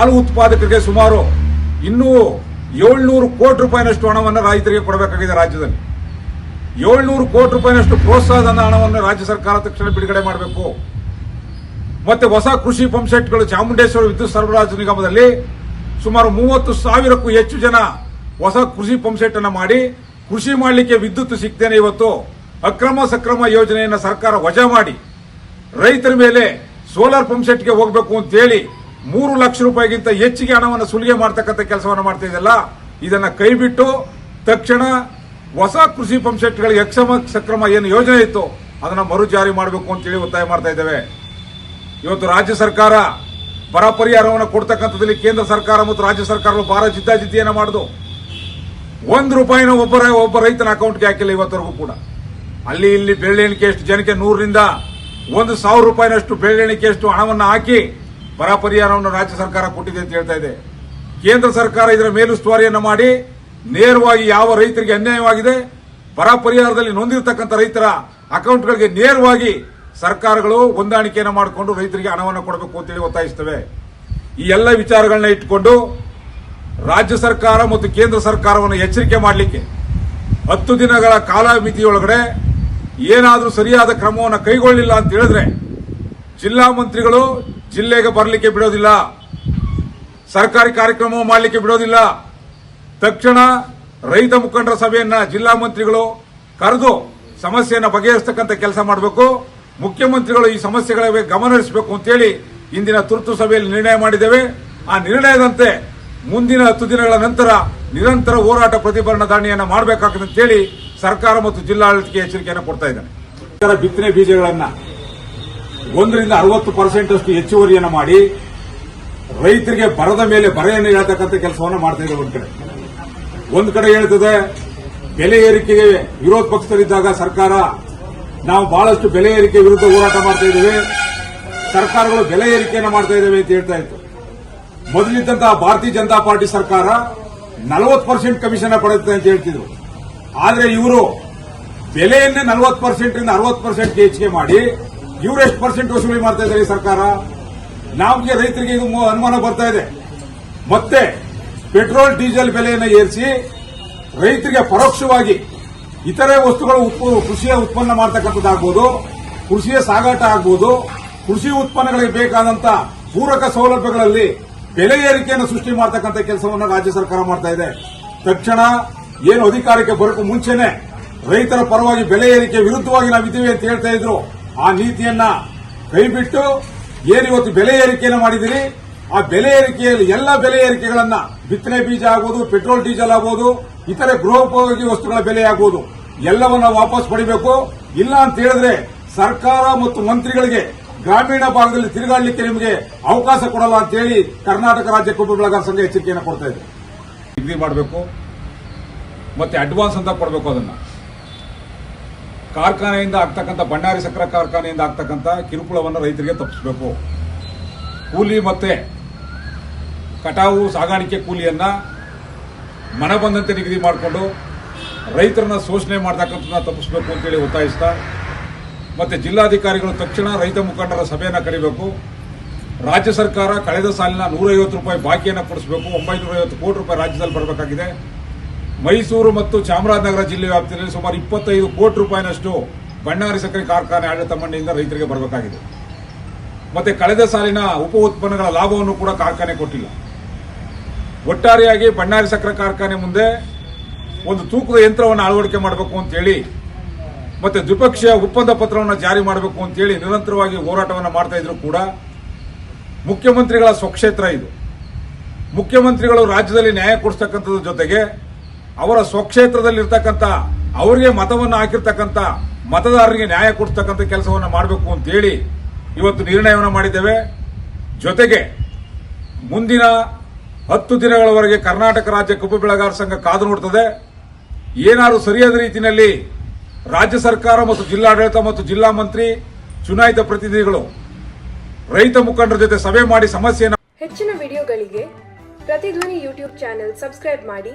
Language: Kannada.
ಹಾಲು ಉತ್ಪಾದಕರಿಗೆ ಸುಮಾರು ಇನ್ನೂ ಏಳ್ನೂರು ಕೋಟಿ ರೂಪಾಯಿನಷ್ಟು ಹಣವನ್ನು ರೈತರಿಗೆ ಕೊಡಬೇಕಾಗಿದೆ ರಾಜ್ಯದಲ್ಲಿ. ಏಳ್ನೂರು ಕೋಟಿ ರೂಪಾಯಿನಷ್ಟು ಪ್ರೋತ್ಸಾಹಧನ ಹಣವನ್ನು ರಾಜ್ಯ ಸರ್ಕಾರ ತಕ್ಷಣ ಬಿಡುಗಡೆ ಮಾಡಬೇಕು. ಮತ್ತೆ ಹೊಸ ಕೃಷಿ ಪಂಪ್ಸೆಟ್ಗಳು ಚಾಮುಂಡೇಶ್ವರ ವಿದ್ಯುತ್ ಸರಬರಾಜು ನಿಗಮದಲ್ಲಿ ಸುಮಾರು ಮೂವತ್ತು ಸಾವಿರಕ್ಕೂ ಹೆಚ್ಚು ಜನ ಹೊಸ ಕೃಷಿ ಪಂಪ್ಸೆಟ್ ಅನ್ನು ಮಾಡಿ ಕೃಷಿ ಮಾಡಲಿಕ್ಕೆ ವಿದ್ಯುತ್ ಸಿಗ್ತೇನೆ ಇವತ್ತು ಅಕ್ರಮ ಸಕ್ರಮ ಯೋಜನೆಯನ್ನು ಸರ್ಕಾರ ವಜಾ ಮಾಡಿ ರೈತರ ಮೇಲೆ ಸೋಲಾರ್ ಪಂಪ್ಸೆಟ್ಗೆ ಹೋಗಬೇಕು ಅಂತೇಳಿ ಮೂರು ಲಕ್ಷ ರೂಪಾಯಿಗಿಂತ ಹೆಚ್ಚಿಗೆ ಹಣವನ್ನು ಸುಲಿಗೆ ಮಾಡ್ತಕ್ಕಂಥ ಕೆಲಸವನ್ನು ಮಾಡ್ತಾ ಇದೆಯಲ್ಲ, ಇದನ್ನ ಕೈಬಿಟ್ಟು ತಕ್ಷಣ ಹೊಸ ಕೃಷಿ ಪಂಪ್ಸೆಟ್ಗಳಿಗೆ ಯಕ್ಷಮ ಸಕ್ರಮ ಏನು ಯೋಜನೆ ಇತ್ತು ಅದನ್ನ ಮರು ಜಾರಿ ಮಾಡಬೇಕು ಅಂತೇಳಿ ಒತ್ತಾಯ ಮಾಡ್ತಾ ಇದ್ದೇವೆ. ಇವತ್ತು ರಾಜ್ಯ ಸರ್ಕಾರ ಬರ ಪರಿಹಾರವನ್ನು ಕೊಡ್ತಕ್ಕಂಥದ್ದಲ್ಲಿ ಕೇಂದ್ರ ಸರ್ಕಾರ ಮತ್ತು ರಾಜ್ಯ ಸರ್ಕಾರಗಳು ಭಾರ ಜಿದ್ದಾಜಿದ್ದಿಯನ್ನು ಮಾಡುದು. ಒಂದು ರೂಪಾಯಿನ ಒಬ್ಬರ, ಒಬ್ಬ ರೈತನ ಅಕೌಂಟ್ಗೆ ಹಾಕಿಲ್ಲ ಇವತ್ತವರೆಗೂ ಕೂಡ. ಅಲ್ಲಿ ಇಲ್ಲಿ ಬೆಳ್ಳೆಣಿಕೆ ಎಷ್ಟು ಜನಕ್ಕೆ ನೂರರಿಂದ ಒಂದು ಸಾವಿರ ರೂಪಾಯಿನಷ್ಟು ಬೆಳ್ಳೆಣಿಕೆಯಷ್ಟು ಹಣವನ್ನು ಹಾಕಿ ಬರ ಪರಿಹಾರವನ್ನು ರಾಜ್ಯ ಸರ್ಕಾರ ಕೊಟ್ಟಿದೆ ಅಂತ ಹೇಳ್ತಾ ಇದೆ. ಕೇಂದ್ರ ಸರ್ಕಾರ ಇದರ ಮೇಲುಸ್ತುವಾರಿಯನ್ನು ಮಾಡಿ ನೇರವಾಗಿ ಯಾವ ರೈತರಿಗೆ ಅನ್ಯಾಯವಾಗಿದೆ, ಬರ ಪರಿಹಾರದಲ್ಲಿ ನೊಂದಿರತಕ್ಕಂಥ ರೈತರ ಅಕೌಂಟ್ಗಳಿಗೆ ನೇರವಾಗಿ ಸರ್ಕಾರಗಳು ಹೊಂದಾಣಿಕೆಯನ್ನು ಮಾಡಿಕೊಂಡು ರೈತರಿಗೆ ಹಣವನ್ನು ಕೊಡಬೇಕು ಅಂತೇಳಿ ಒತ್ತಾಯಿಸುತ್ತವೆ. ಈ ಎಲ್ಲ ವಿಚಾರಗಳನ್ನ ಇಟ್ಟುಕೊಂಡು ರಾಜ್ಯ ಸರ್ಕಾರ ಮತ್ತು ಕೇಂದ್ರ ಸರ್ಕಾರವನ್ನು ಎಚ್ಚರಿಕೆ ಮಾಡಲಿಕ್ಕೆ ಹತ್ತು ದಿನಗಳ ಕಾಲಮಿತಿಯೊಳಗಡೆ ಏನಾದರೂ ಸರಿಯಾದ ಕ್ರಮವನ್ನು ಕೈಗೊಳ್ಳಿಲ್ಲ ಅಂತ ಹೇಳಿದ್ರೆ ಜಿಲ್ಲಾ ಮಂತ್ರಿಗಳು ಜಿಲ್ಲೆಗೆ ಬರಲಿಕ್ಕೆ ಬಿಡೋದಿಲ್ಲ. ಸರ್ಕಾರಿ ಕಾರ್ಯಕ್ರಮ ಮಾಡಲಿಕ್ಕೆ ಬಿಡೋದಿಲ್ಲ. ತಕ್ಷಣ ರೈತ ಮುಖಂಡರ ಸಭೆಯನ್ನ ಜಿಲ್ಲಾ ಮಂತ್ರಿಗಳು ಕರೆದು ಸಮಸ್ಯೆಯನ್ನು ಬಗೆಹರಿಸತಕ್ಕಂಥ ಕೆಲಸ ಮಾಡಬೇಕು. ಮುಖ್ಯಮಂತ್ರಿಗಳು ಈ ಸಮಸ್ಯೆಗಳ ಗಮನ ಹರಿಸಬೇಕು ಅಂತೇಳಿ ಇಂದಿನ ತುರ್ತು ಸಭೆಯಲ್ಲಿ ನಿರ್ಣಯ ಮಾಡಿದ್ದೇವೆ. ಆ ನಿರ್ಣಯದಂತೆ ಮುಂದಿನ ಹತ್ತು ದಿನಗಳ ನಂತರ ನಿರಂತರ ಹೋರಾಟ ಪ್ರತಿಭಟನಾ ಮಾಡ್ಬೇಕಾಗ್ತದೆ ಅಂತೇಳಿ ಸರ್ಕಾರ ಮತ್ತು ಜಿಲ್ಲಾಡಳಿತಕ್ಕೆ ಎಚ್ಚರಿಕೆಯನ್ನು ಕೊಡ್ತಾ ಇದ್ದಾನೆ. ಬಿತ್ತನೆ ಬೀಜಗಳನ್ನ ಒಂದರಿಂದ ಅರವತ್ತು ಪರ್ಸೆಂಟ್ ಅಷ್ಟು ಹೆಚ್ಚುವರಿಯನ್ನು ಮಾಡಿ ರೈತರಿಗೆ ಬರದ ಮೇಲೆ ಬರೆಯನ್ನು ಹೇಳತಕ್ಕಂಥ ಕೆಲಸವನ್ನು ಮಾಡ್ತಾ ಇದ್ದಾರೆ ಒಂದು ಕಡೆ. ಒಂದು ಕಡೆ ಹೇಳ್ತದೆ, ಬೆಲೆ ಏರಿಕೆಗೆ ವಿರೋಧ ಪಕ್ಷದಲ್ಲಿದ್ದಾಗ ಸರ್ಕಾರ, ನಾವು ಬಹಳಷ್ಟು ಬೆಲೆ ಏರಿಕೆ ವಿರುದ್ಧ ಹೋರಾಟ ಮಾಡ್ತಾ ಇದ್ದೇವೆ. ಸರ್ಕಾರಗಳು ಬೆಲೆ ಏರಿಕೆಯನ್ನು ಮಾಡ್ತಾ ಇದ್ದೇವೆ ಅಂತ ಹೇಳ್ತಾ ಇತ್ತು. ಮೊದಲಿದ್ದಂತಹ ಭಾರತೀಯ ಜನತಾ ಪಾರ್ಟಿ ಸರ್ಕಾರ ನಲವತ್ತು ಪರ್ಸೆಂಟ್ ಕಮಿಷನ್ ಪಡೆಯುತ್ತೆ ಅಂತ ಹೇಳ್ತಿದ್ರು. ಆದರೆ ಇವರು ಬೆಲೆಯನ್ನೇ ನಲವತ್ತು ಪರ್ಸೆಂಟ್ ಅರವತ್ತು ಪರ್ಸೆಂಟ್ ಹೆಚ್ಚಿಗೆ ಮಾಡಿ ಇವರು ಎಷ್ಟು ಪರ್ಸೆಂಟ್ ವಸೂಲಿ ಮಾಡ್ತಾ ಇದ್ದಾರೆ ಈ ಸರ್ಕಾರ? ನಮಗೆ ರೈತರಿಗೆ ಇದು ಅನುಮಾನ ಬರ್ತಾ ಇದೆ. ಮತ್ತೆ ಪೆಟ್ರೋಲ್, ಡೀಸೆಲ್ ಬೆಲೆಯನ್ನು ಏರಿಸಿ ರೈತರಿಗೆ ಪರೋಕ್ಷವಾಗಿ ಇತರೆ ವಸ್ತುಗಳು ಕೃಷಿಯ ಉತ್ಪನ್ನ ಮಾಡ್ತಕ್ಕಂಥದ್ದಾಗ್ಬೋದು, ಕೃಷಿಯ ಸಾಗಾಟ ಆಗ್ಬೋದು, ಕೃಷಿ ಉತ್ಪನ್ನಗಳಿಗೆ ಬೇಕಾದಂತ ಪೂರಕ ಸೌಲಭ್ಯಗಳಲ್ಲಿ ಬೆಲೆ ಏರಿಕೆಯನ್ನು ಸೃಷ್ಟಿ ಮಾಡತಕ್ಕಂಥ ಕೆಲಸವನ್ನು ರಾಜ್ಯ ಸರ್ಕಾರ ಮಾಡ್ತಾ ಇದೆ. ತಕ್ಷಣ ಏನು ಅಧಿಕಾರಕ್ಕೆ ಬರೋಕ್ಕೂ ಮುಂಚೆನೆ ರೈತರ ಪರವಾಗಿ ಬೆಲೆ ಏರಿಕೆ ವಿರುದ್ಧವಾಗಿ ನಾವಿದ್ದೀವಿ ಅಂತ ಹೇಳ್ತಾ ಇದ್ರು. ಆ ನೀತಿಯನ್ನ ಕೈಬಿಟ್ಟು ಏನಿವತ್ತು ಬೆಲೆ ಏರಿಕೆಯನ್ನು ಮಾಡಿದಿರಿ? ಆ ಬೆಲೆ ಏರಿಕೆಯಲ್ಲಿ ಎಲ್ಲ ಬೆಲೆ ಏರಿಕೆಗಳನ್ನ ಬಿತ್ತನೆ ಬೀಜ ಆಗ್ಬೋದು, ಪೆಟ್ರೋಲ್, ಡೀಸೆಲ್ ಆಗ್ಬೋದು, ಇತರೆ ಗೃಹೋಪಯೋಗಿ ವಸ್ತುಗಳ ಬೆಲೆ ಆಗ್ಬೋದು, ಎಲ್ಲವನ್ನ ವಾಪಸ್ ಪಡಿಬೇಕು. ಇಲ್ಲ ಅಂತ ಹೇಳಿದ್ರೆ ಸರ್ಕಾರ ಮತ್ತು ಮಂತ್ರಿಗಳಿಗೆ ಗ್ರಾಮೀಣ ಭಾಗದಲ್ಲಿ ತಿರುಗಾಡಲಿಕ್ಕೆ ನಿಮಗೆ ಅವಕಾಶ ಕೊಡಲ್ಲ ಅಂತ ಹೇಳಿ ಕರ್ನಾಟಕ ರಾಜ್ಯ ಕಬ್ಬು ಬೆಳೆಗಾರ ಸಂಘ ಎಚ್ಚರಿಕೆಯನ್ನು ಕೊಡ್ತಾ ಇದೆ. ಮಾಡಬೇಕು, ಮತ್ತೆ ಅಡ್ವಾನ್ಸ್ ಅಂತ ಕೊಡಬೇಕು ಅದನ್ನ. ಕಾರ್ಖಾನೆಯಿಂದ ಆಗ್ತಕ್ಕಂಥ ಭಂಡಾರಿ ಸಕ್ಕರೆ ಕಾರ್ಖಾನೆಯಿಂದ ಆಗ್ತಕ್ಕಂಥ ಕಿರುಕುಳವನ್ನು ರೈತರಿಗೆ ತಪ್ಪಿಸಬೇಕು. ಕೂಲಿ ಮತ್ತೆ ಕಟಾವು, ಸಾಗಾಣಿಕೆ ಕೂಲಿಯನ್ನ ಮನ ಬಂದಂತೆ ನಿಗದಿ ಮಾಡಿಕೊಂಡು ರೈತರನ್ನ ಶೋಷಣೆ ಮಾಡ್ತಕ್ಕಂಥದ್ದನ್ನ ತಪ್ಪಿಸಬೇಕು ಅಂತೇಳಿ ಒತ್ತಾಯಿಸ್ತಾ, ಮತ್ತೆ ಜಿಲ್ಲಾಧಿಕಾರಿಗಳು ತಕ್ಷಣ ರೈತ ಮುಖಂಡರ ಸಭೆಯನ್ನು ಕರೆಯಬೇಕು ರಾಜ್ಯ ಸರ್ಕಾರ ಕಳೆದ ಸಾಲಿನ ನೂರೈವತ್ತು ರೂಪಾಯಿ ಬಾಕಿಯನ್ನು ಕೊಡಿಸಬೇಕು. ಒಂಬೈನೂರ ಐವತ್ತು ಕೋಟಿ ರೂಪಾಯಿ ರಾಜ್ಯದಲ್ಲಿ ಬರಬೇಕಾಗಿದೆ. ಮೈಸೂರು ಮತ್ತು ಚಾಮರಾಜನಗರ ಜಿಲ್ಲೆ ವ್ಯಾಪ್ತಿಯಲ್ಲಿ ಸುಮಾರು ಇಪ್ಪತ್ತೈದು ಕೋಟಿ ರೂಪಾಯಿನಷ್ಟು ಬಣ್ಣಾರಿ ಸಕ್ಕರೆ ಕಾರ್ಖಾನೆ ಆಡಳಿತ ಮಂಡಳಿಯಿಂದ ರೈತರಿಗೆ ಬರಬೇಕಾಗಿದೆ. ಮತ್ತೆ ಕಳೆದ ಸಾಲಿನ ಉಪ ಉತ್ಪನ್ನಗಳ ಲಾಭವನ್ನು ಕೂಡ ಕಾರ್ಖಾನೆ ಕೊಟ್ಟಿಲ್ಲ. ಒಟ್ಟಾರೆಯಾಗಿ ಬಣ್ಣಾರಿ ಸಕ್ಕರೆ ಕಾರ್ಖಾನೆ ಮುಂದೆ ಒಂದು ತೂಕದ ಯಂತ್ರವನ್ನು ಅಳವಡಿಕೆ ಮಾಡಬೇಕು ಅಂತೇಳಿ, ಮತ್ತೆ ದ್ವಿಪಕ್ಷೀಯ ಒಪ್ಪಂದ ಪತ್ರವನ್ನು ಜಾರಿ ಮಾಡಬೇಕು ಅಂತೇಳಿ ನಿರಂತರವಾಗಿ ಹೋರಾಟವನ್ನು ಮಾಡ್ತಾ ಇದ್ರು ಕೂಡ ಮುಖ್ಯಮಂತ್ರಿಗಳ ಸ್ವಕ್ಷೇತ್ರ ಇದು. ಮುಖ್ಯಮಂತ್ರಿಗಳು ರಾಜ್ಯದಲ್ಲಿ ನ್ಯಾಯ ಕೊಡಿಸ್ತಕ್ಕಂಥದ್ರ ಜೊತೆಗೆ ಅವರ ಸ್ವಕ್ಷೇತ್ರದಲ್ಲಿರ್ತಕ್ಕಂಥ, ಅವರಿಗೆ ಮತವನ್ನು ಹಾಕಿರ್ತಕ್ಕಂಥ, ಮತದಾರರಿಗೆ ನ್ಯಾಯ ಕೊಡ್ತಕ್ಕಂಥ ಕೆಲಸವನ್ನು ಮಾಡಬೇಕು ಅಂತೇಳಿ ಇವತ್ತು ನಿರ್ಣಯವನ್ನು ಮಾಡಿದ್ದೇವೆ. ಜೊತೆಗೆ ಮುಂದಿನ ಹತ್ತು ದಿನಗಳವರೆಗೆ ಕರ್ನಾಟಕ ರಾಜ್ಯ ಕಬ್ಬು ಬೆಳೆಗಾರ ಸಂಘ ಕಾದು ನೋಡ್ತದೆ. ಏನಾದರೂ ಸರಿಯಾದ ರೀತಿಯಲ್ಲಿ ರಾಜ್ಯ ಸರ್ಕಾರ ಮತ್ತು ಜಿಲ್ಲಾಡಳಿತ ಮತ್ತು ಜಿಲ್ಲಾ ಮಂತ್ರಿ, ಚುನಾಯಿತ ಪ್ರತಿನಿಧಿಗಳು, ರೈತ ಮುಖಂಡರ ಜೊತೆ ಸಭೆ ಮಾಡಿ ಸಮಸ್ಯೆಯನ್ನು ಹೆಚ್ಚಿನ ವಿಡಿಯೋಗಳಿಗೆ ಪ್ರತಿಧ್ವನಿ ಯೂಟ್ಯೂಬ್ ಚಾನೆಲ್ ಸಬ್ಸ್ಕ್ರೈಬ್ ಮಾಡಿ.